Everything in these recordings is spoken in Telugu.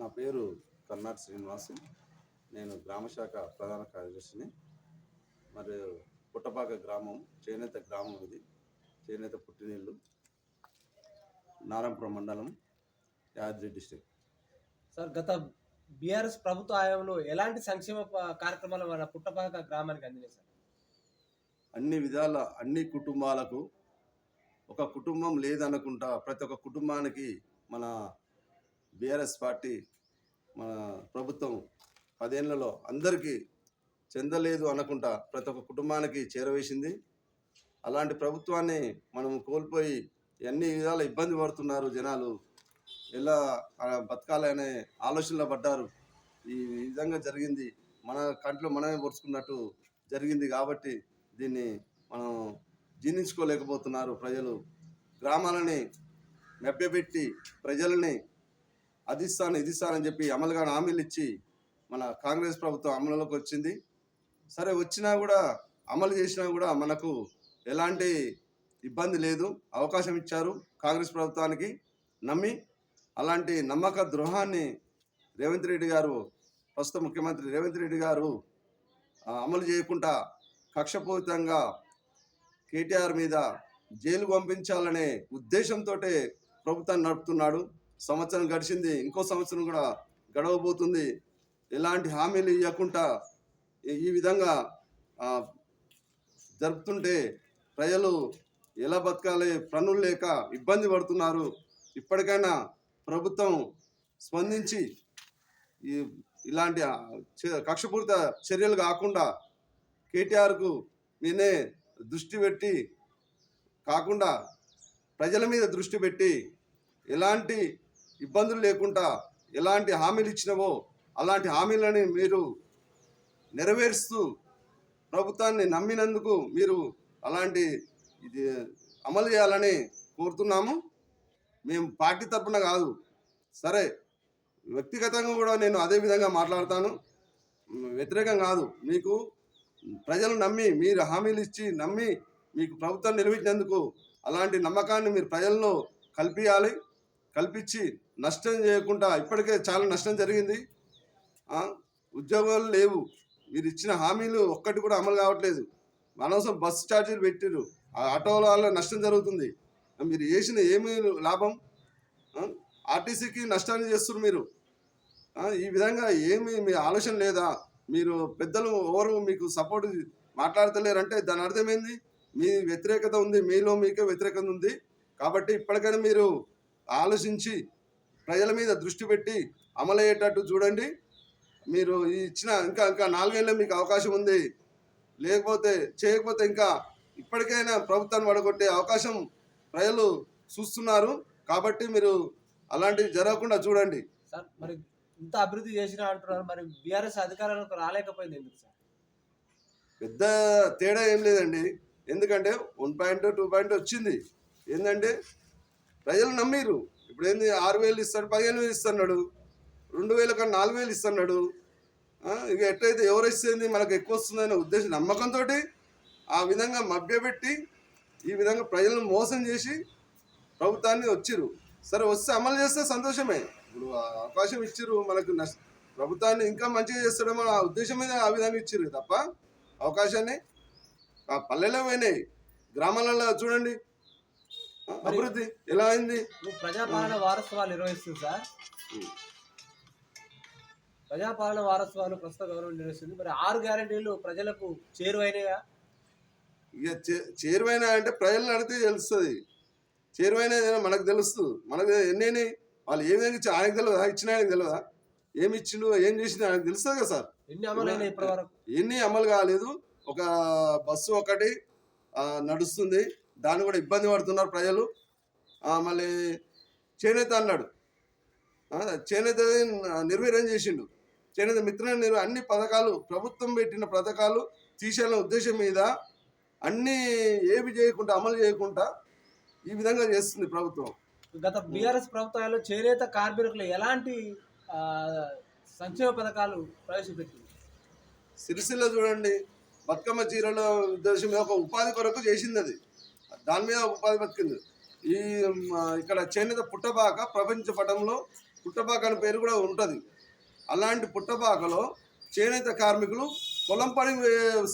నా పేరు కర్నాటి శ్రీనివాస్. నేను గ్రామశాఖ ప్రధాన కార్యదర్శిని. మరి పుట్టపాక గ్రామం చేనేత గ్రామం ఇది. చేనేత పుట్టినీళ్ళు నారంపురం మండలం యాదగిరి డిస్టిక్ సార్ గత బీఆర్ఎస్ ప్రభుత్వ హయాంలో ఎలాంటి సంక్షేమ కార్యక్రమాలు మన పుట్టపాక గ్రామానికి అందినాయి సార్? అన్ని విధాల అన్ని కుటుంబాలకు ఒక కుటుంబం లేదనుకుంటా ప్రతి ఒక్క కుటుంబానికి మన బీఆర్ఎస్ పార్టీ మన ప్రభుత్వం పదేళ్ళలో అందరికీ చెందలేదు అనుకుంటా ప్రతి ఒక్క కుటుంబానికి చేరవేసింది. అలాంటి ప్రభుత్వాన్ని మనం కోల్పోయి ఎన్ని విధాల ఇబ్బంది పడుతున్నారు జనాలు ఎలా బతకాలనే ఆలోచనలో పడ్డారు. ఈ విధంగా జరిగింది. మన కంట్లో మనమే పొడుచుకున్నట్టు జరిగింది కాబట్టి దీన్ని మనం జీర్ణించుకోలేకపోతున్నారు ప్రజలు. గ్రామాలని మెప్పబెట్టి ప్రజలని అది ఇస్తాను ఇది ఇస్తానని చెప్పి అమలుగా హామీలు ఇచ్చి మన కాంగ్రెస్ ప్రభుత్వం అమలులోకి వచ్చింది. సరే వచ్చినా కూడా అమలు చేసినా కూడా మనకు ఎలాంటి ఇబ్బంది లేదు. అవకాశం ఇచ్చారు కాంగ్రెస్ ప్రభుత్వానికి నమ్మి అలాంటి నమ్మక ద్రోహాన్ని రేవంత్ రెడ్డి గారు ప్రస్తుత ముఖ్యమంత్రి రేవంత్ రెడ్డి గారు అమలు చేయకుండా కక్షపూరితంగా కేటీఆర్ మీద జైలు పంపించాలనే ఉద్దేశంతో ప్రభుత్వాన్ని నడుపుతున్నాడు. సంవత్సరం గడిచింది ఇంకో సంవత్సరం కూడా గడవబోతుంది. ఎలాంటి హామీలు ఇవ్వకుండా ఈ- విధంగా జరుపుతుంటే ప్రజలు ఎలా బతకాలి పనులు లేక ఇబ్బంది పడుతున్నారు. ఇప్పటికైనా ప్రభుత్వం స్పందించి ఈ ఇలాంటి చ- కక్షపూరిత చర్యలు కాకుండా కేటీఆర్కు నేనే దృష్టి పెట్టి కాకుండా ప్రజల మీద దృష్టి పెట్టి ఎలాంటి ఇబ్బందులు లేకుండా ఎలాంటి హామీలు ఇచ్చినవో అలాంటి హామీలని మీరు నెరవేరుస్తూ ప్రభుత్వాన్ని నమ్మినందుకు మీరు అలాంటి ఇది అమలు చేయాలని కోరుతున్నాము. మేము పార్టీ తరపున కాదు. సరే వ్యక్తిగతంగా కూడా నేను అదే విధంగా మాట్లాడతాను. వ్యతిరేకం కాదు. మీకు ప్రజలు నమ్మి మీరు హామీలు ఇచ్చి నమ్మి మీకు ప్రభుత్వం నిర్మించినందుకు అలాంటి నమ్మకాన్ని మీరు ప్రజల్లో కల్పించాలి. కల్పించి నష్టం చేయకుండా ఇప్పటికే చాలా నష్టం జరిగింది. ఉద్యోగాలు లేవు. మీరు ఇచ్చిన హామీలు ఒక్కటి కూడా అమలు కావట్లేదు. మనసం బస్సు ఛార్జీలు పెట్టిరు ఆ ఆటోల వల్ల నష్టం జరుగుతుంది. మీరు చేసిన ఏమి లాభం? ఆర్టీసీకి నష్టాన్ని చేస్తున్నారు మీరు. ఈ విధంగా ఏమి మీ ఆలోచన లేదా? మీరు పెద్దలు ఎవరు మీకు సపోర్ట్ మాట్లాడతలేరంటే దాని అర్థం ఏంది మీ వ్యతిరేకత ఉంది. మీలో మీకే వ్యతిరేకత ఉంది. కాబట్టి ఇప్పటికైనా మీరు ఆలోచించి ప్రజల మీద దృష్టి పెట్టి అమలయ్యేటట్టు చూడండి. మీరు ఈ ఇచ్చిన ఇంకా ఇంకా నాలుగేళ్ళ మీకు అవకాశం ఉంది. లేకపోతే చేయకపోతే ఇంకా ఇప్పటికైనా ప్రభుత్వాన్ని పడగొట్టే అవకాశం ప్రజలు చూస్తున్నారు. కాబట్టి మీరు అలాంటివి జరగకుండా చూడండి. సార్ మరి ఇంత అభివృద్ధి చేసినా అంటున్నారు. మరి బీఆర్ఎస్ అధికారంలోకి రాలేకపోయింది ఎందుకు సార్? పెద్ద తేడా ఏం లేదండి. ఎందుకంటే వన్ పాయింట్ టూ పాయింట్ వచ్చింది. ఏంటంటే ప్రజలు నమ్మిరు ఇప్పుడు ఏంది ఆరు వేలు ఇస్తాడు పదిహేను వేలు ఇస్తున్నాడు. రెండు వేల కన్నా నాలుగు వేలు ఇస్తున్నాడు. ఇక ఎట్లయితే ఎవరు ఇస్తుంది మనకు ఎక్కువ వస్తుందనే ఉద్దేశం నమ్మకంతో ఆ విధంగా మభ్యపెట్టి ఈ విధంగా ప్రజలను మోసం చేసి ప్రభుత్వాన్ని వచ్చిర్రు. సరే వస్తే అమలు చేస్తే సంతోషమే. ఇప్పుడు అవకాశం ఇచ్చిర్రు మనకు నష్ట ప్రభుత్వాన్ని ఇంకా మంచిగా చేస్తాడేమో ఆ ఉద్దేశం మీద ఆ విధంగా ఇచ్చిర్రు తప్ప అవకాశాన్ని ఆ పల్లెలో పోయినాయి. గ్రామాలలో చూడండి అభివృద్ధి ఎలా అయింది? ప్రజాపాలన వారోత్సవాలు నిర్వహిస్తుంది సార్. ప్రజాపాలన వారోత్సవాలు ప్రస్తుత గవర్నమెంట్ నిర్వహిస్తుంది. మరి ఆరు గ్యారంటీలు ప్రజలకు చేరువైనయా? ఇక చేరువైన అంటే ప్రజలను అడిగితే తెలుస్తుంది. చేరువైన మనకు తెలుస్తుంది మనకు ఎన్ని వాళ్ళు ఏ విధంగా ఇచ్చి ఆయనకు తెలియదా ఇచ్చిన ఆయనకు తెలియదా ఏమి ఇచ్చిండు ఏం చేసిండు ఆయనకు తెలుస్తుంది కదా సార్. ఎన్ని వరకు ఎన్ని అమలు కాలేదు. ఒక బస్సు ఒకటి నడుస్తుంది. దాన్ని కూడా ఇబ్బంది పడుతున్నారు ప్రజలు. మళ్ళీ చేనేత అన్నాడు. చేనేత నిర్వీర్యం చేసిండు. చేనేత మిత్ర నిర్ అన్ని పథకాలు ప్రభుత్వం పెట్టిన పథకాలు తీసేయాలనే ఉద్దేశం మీద అన్నీ ఏవి చేయకుండా అమలు చేయకుండా ఈ విధంగా చేస్తుంది ప్రభుత్వం. గత బీఆర్ఎస్ ప్రభుత్వాల్లో చేనేత కార్మికులు ఎలాంటి సంక్షేమ పథకాలు ప్రవేశపెట్టింది? సిరిసిల్ల చూడండి. బతుకమ్మ చీరల ఉద్దేశం ఒక ఉపాధి కొరకు చేసింది అది. దాని మీద ఉపాధి బతికింది. ఈ ఇక్కడ చేనేత పుట్టబాక ప్రపంచ పటంలో పుట్టపాక అనే పేరు కూడా ఉంటుంది. అలాంటి పుట్టపాకలో చేనేత కార్మికులు పొలం పని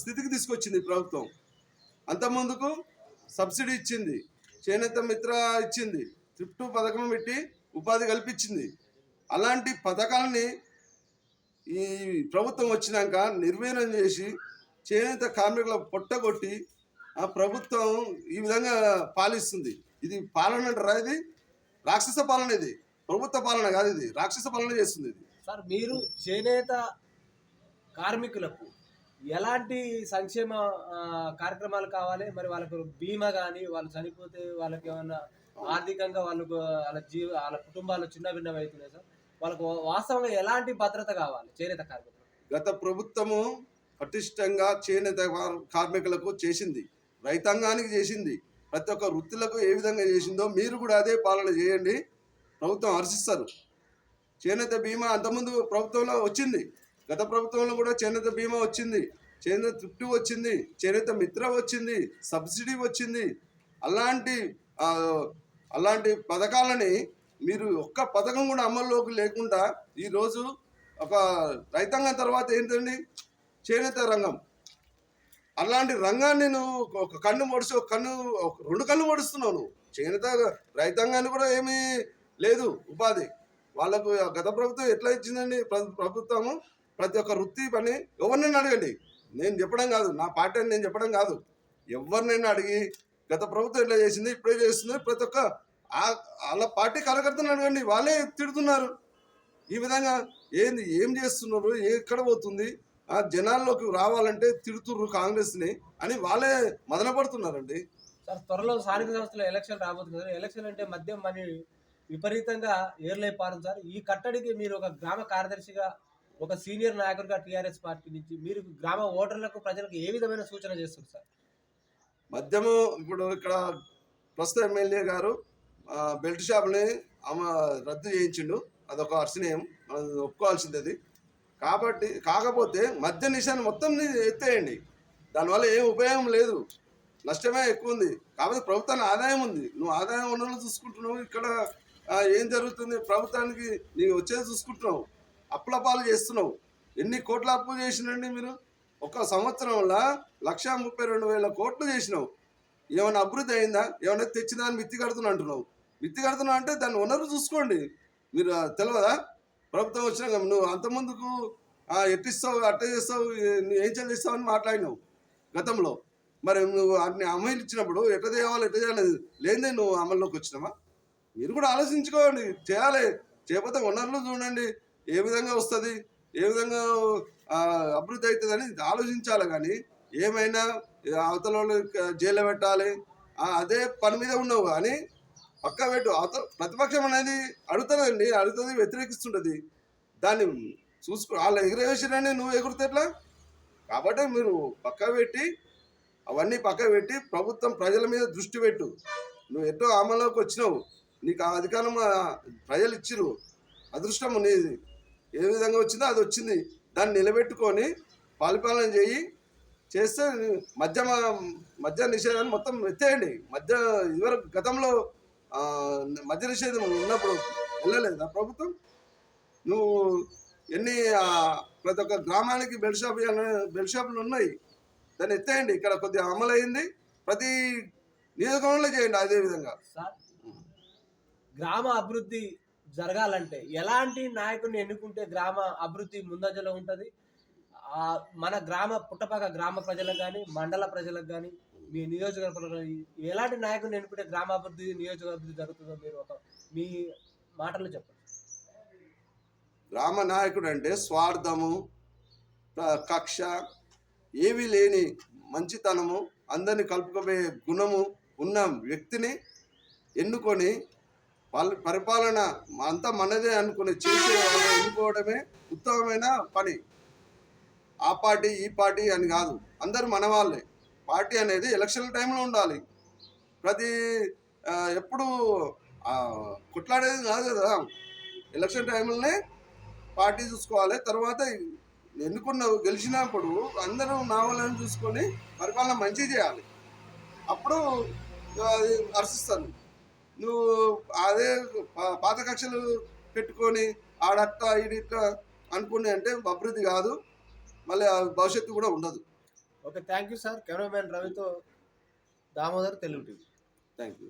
స్థితికి తీసుకొచ్చింది ప్రభుత్వం. అంతకుముందుకు సబ్సిడీ ఇచ్చింది చేనేత మిత్ర ఇచ్చింది త్రిప్టు పథకం పెట్టి ఉపాధి కల్పించింది. అలాంటి పథకాలని ఈ ప్రభుత్వం వచ్చినాక నిర్వీర్యం చేసి చేనేత కార్మికుల పొట్టగొట్టి ఆ ప్రభుత్వం ఈ విధంగా పాలిస్తుంది. ఇది పాలన అంటారా ఇది? రాక్షస పాలన ఇది. ప్రభుత్వ పాలన కాదు ఇది. రాక్షస పాలన చేస్తుంది ఇది. సార్ మీరు చేనేత కార్మికులకు ఎలాంటి సంక్షేమ కార్యక్రమాలు కావాలి? మరి వాళ్ళకు బీమా కానీ వాళ్ళు చనిపోతే వాళ్ళకి ఏమన్నా ఆర్థికంగా వాళ్ళకు వాళ్ళ జీవ వాళ్ళ కుటుంబాలు చిన్న భిన్నం అవుతున్నాయి సార్. వాళ్ళకు వాస్తవంగా ఎలాంటి భద్రత కావాలి చేనేత కార్మికులు గత ప్రభుత్వము పటిష్టంగా చేనేత కార్- కార్మికులకు చేసింది. రైతాంగానికి చేసింది. ప్రతి ఒక్క వృత్తులకు ఏ విధంగా చేసిందో మీరు కూడా అదే పాలన చేయండి. ప్రభుత్వం హర్షిస్తారు. చేనేత బీమా అంతకుముందు ప్రభుత్వంలో వచ్చింది. గత ప్రభుత్వంలో కూడా చేనేత బీమా వచ్చింది. చేనేత తృప్తి వచ్చింది. చేనేత మిత్ర వచ్చింది. సబ్సిడీ వచ్చింది. అలాంటి అలాంటి పథకాలని మీరు ఒక్క పథకం కూడా అమల్లోకి లేకుండా ఈరోజు ఒక రైతాంగం తర్వాత ఏంటండి? చేనేత రంగం. అలాంటి రంగాన్ని నువ్వు ఒక కన్ను మొడిచి ఒక కన్ను ఒక రెండు కన్ను పొడుస్తున్నావు చేనేత రైతాంగాన్ని కూడా ఏమీ లేదు ఉపాధి. వాళ్ళకు గత ప్రభుత్వం ఎట్లా ఇచ్చిందండి? ప్రభుత్వము ప్రతి ఒక్క వృత్తి పని ఎవరినైనా అడగండి. నేను చెప్పడం కాదు. నా పార్టీ అని నేను చెప్పడం కాదు. ఎవరినైనా అడిగి గత ప్రభుత్వం ఎట్లా చేసింది ఇప్పుడే చేస్తుంది ప్రతి ఒక్క వాళ్ళ పార్టీ కార్యకర్తలను అడగండి. వాళ్ళే తిడుతున్నారు. ఈ విధంగా ఏంది? ఏం చేస్తున్నారు? ఎక్కడ పోతుంది? ఆ జనాల్లోకి రావాలంటే తిడుతుర్రు కాంగ్రెస్ని అని వాళ్ళే మదనపడుతున్నారండి. సార్ త్వరలో స్థానిక సంస్థల ఎలక్షన్ రాబోతుంది కదా ఎలక్షన్ అంటే మద్యం మనీ విపరీతంగా ఏర్లై పారుతుంది సార్. ఈ కట్టడికి మీరు ఒక గ్రామ కార్యదర్శిగా ఒక సీనియర్ నాయకుడిగా టీఆర్ఎస్ పార్టీ నుంచి మీరు గ్రామ ఓటర్లకు ప్రజలకు ఏ విధమైన సూచన చేస్తారు సార్? మద్యము ఇప్పుడు ఇక్కడ ప్రస్తుత ఎమ్మెల్యే గారు బెల్ట్ షాప్ని రద్దు చేయించిండు. అదొక అర్చనీయం మనం ఒప్పుకోవాల్సింది అది కాబట్టి కాకపోతే మద్య నిషాన్ని మొత్తం ఎత్తేయండి. దానివల్ల ఏం ఉపయోగం లేదు. నష్టమే ఎక్కువ ఉంది కాబట్టి ప్రభుత్వానికి ఆదాయం ఉంది. నువ్వు ఆదాయం వనరులు చూసుకుంటున్నావు. ఇక్కడ ఏం జరుగుతుంది? ప్రభుత్వానికి నీకు వచ్చేది చూసుకుంటున్నావు. అప్పుల పాలు చేస్తున్నావు. ఎన్ని కోట్ల అప్పు చేసినండి మీరు? ఒక సంవత్సరంలో లక్ష ముప్పై రెండు వేల కోట్లు చేసినావు. ఏమైనా అభివృద్ధి అయిందా? ఏమైనా తెచ్చిందా అని మిత్తి కడుతున్నా అంటున్నావు. మిత్తి కడుతున్నా అంటే దాన్ని వనరు చూసుకోండి. మీరు తెలియదా ప్రభుత్వం వచ్చినాక నువ్వు అంతకుముందుకు ఎట్టిస్తావు అట్ట చేస్తావు నువ్వు ఏం చెల్లిస్తావు అని మాట్లాడినావు గతంలో. మరి నువ్వు అన్ని అమలు ఇచ్చినప్పుడు ఎట్ట చేయాలి ఎట్ట చేయాలి లేదే నువ్వు అమల్లోకి వచ్చినావా? మీరు కూడా ఆలోచించుకోండి చేయాలి. చేయకపోతే వనరులు చూడండి ఏ విధంగా వస్తుంది ఏ విధంగా అభివృద్ధి అవుతుందని ఆలోచించాలి. కానీ ఏమైనా అవతల వాళ్ళు జైల్లో పెట్టాలి అదే పని మీద ఉన్నావు. కానీ పక్క పెట్టు. అవతల ప్రతిపక్షం అనేది అడుగుతుందండి అడుగుతుంది వ్యతిరేకిస్తుంటుంది. దాన్ని చూసుకో వాళ్ళు ఎగురేసిరని నువ్వు ఎగురితే ఎట్లా? కాబట్టి మీరు పక్క పెట్టి అవన్నీ పక్క పెట్టి ప్రభుత్వం ప్రజల మీద దృష్టి పెట్టు. నువ్వు ఎటో అమల్లోకి వచ్చినావు. నీకు ఆ అధికారం ప్రజలు ఇచ్చిరు అదృష్టం నీది. ఏ విధంగా వచ్చిందో అది వచ్చింది. దాన్ని నిలబెట్టుకొని పాలిపాలన చేయి. చేస్తే మద్య మద్య నిషేధాన్ని మొత్తం ఎత్తేయండి. మధ్య ఇదివరకు గతంలో మద్య నిషేధం ఉన్నప్పుడు వెళ్ళలేదా ప్రభుత్వం? నువ్వు ఎన్ని ప్రతి ఒక్క గ్రామానికి బెల్ షాప్ బెల్ షాపులు ఉన్నాయి? దాన్ని ఎత్తేయండి. ఇక్కడ కొద్దిగా అమలు అయింది ప్రతి నియోజకవర్గంలో చేయండి అదే విధంగా. సార్ గ్రామ అభివృద్ధి జరగాలంటే ఎలాంటి నాయకుడిని ఎన్నుకుంటే గ్రామ అభివృద్ధి ముందంజలో ఉంటుంది? మన గ్రామ పుట్టపక్క గ్రామ ప్రజలకు కానీ మండల ప్రజలకు కానీ మీ నియోజకవర్గంలో ఎలాంటి నాయకుడిని ఎన్నుకుంటే గ్రామాభివృద్ధి నియోజకాభివృద్ధి జరుగుతుందో మీరు ఒక మీ మాటలు చెప్పండి. గ్రామ నాయకుడు అంటే స్వార్థము క- కక్ష ఏమీ లేని మంచితనము అందరిని కలుపుకోబోయే గుణము ఉన్న వ్యక్తిని ఎన్నుకొని వాళ్ళ పరిపాలన అంతా మనదే అనుకుని చేసే వాళ్ళు ఎన్నుకోవడమే ఉత్తమమైన పని. ఆ పార్టీ ఈ పార్టీ అని కాదు. అందరూ మన వాళ్ళే. పార్టీ అనేది ఎలక్షన్ టైంలో ఉండాలి. ప్రతి ఎప్పుడు కొట్లాడేది కాదు కదా. ఎలక్షన్ టైంలోనే పార్టీ చూసుకోవాలి. తర్వాత ఎన్నుకున్న గెలిచినప్పుడు అందరూ నా వాళ్ళని చూసుకొని పరిపాలన మంచి చేయాలి. అప్పుడు అది హర్షిస్తాను నువ్వు అదే పాత కక్షలు పెట్టుకొని ఆడట్ట ఇడిట్ట అనుకుని అంటే అభివృద్ధి కాదు. మళ్ళీ భవిష్యత్తు కూడా ఉండదు. okay thank you sir cameraman రవితో Damodar Telugu TV thank you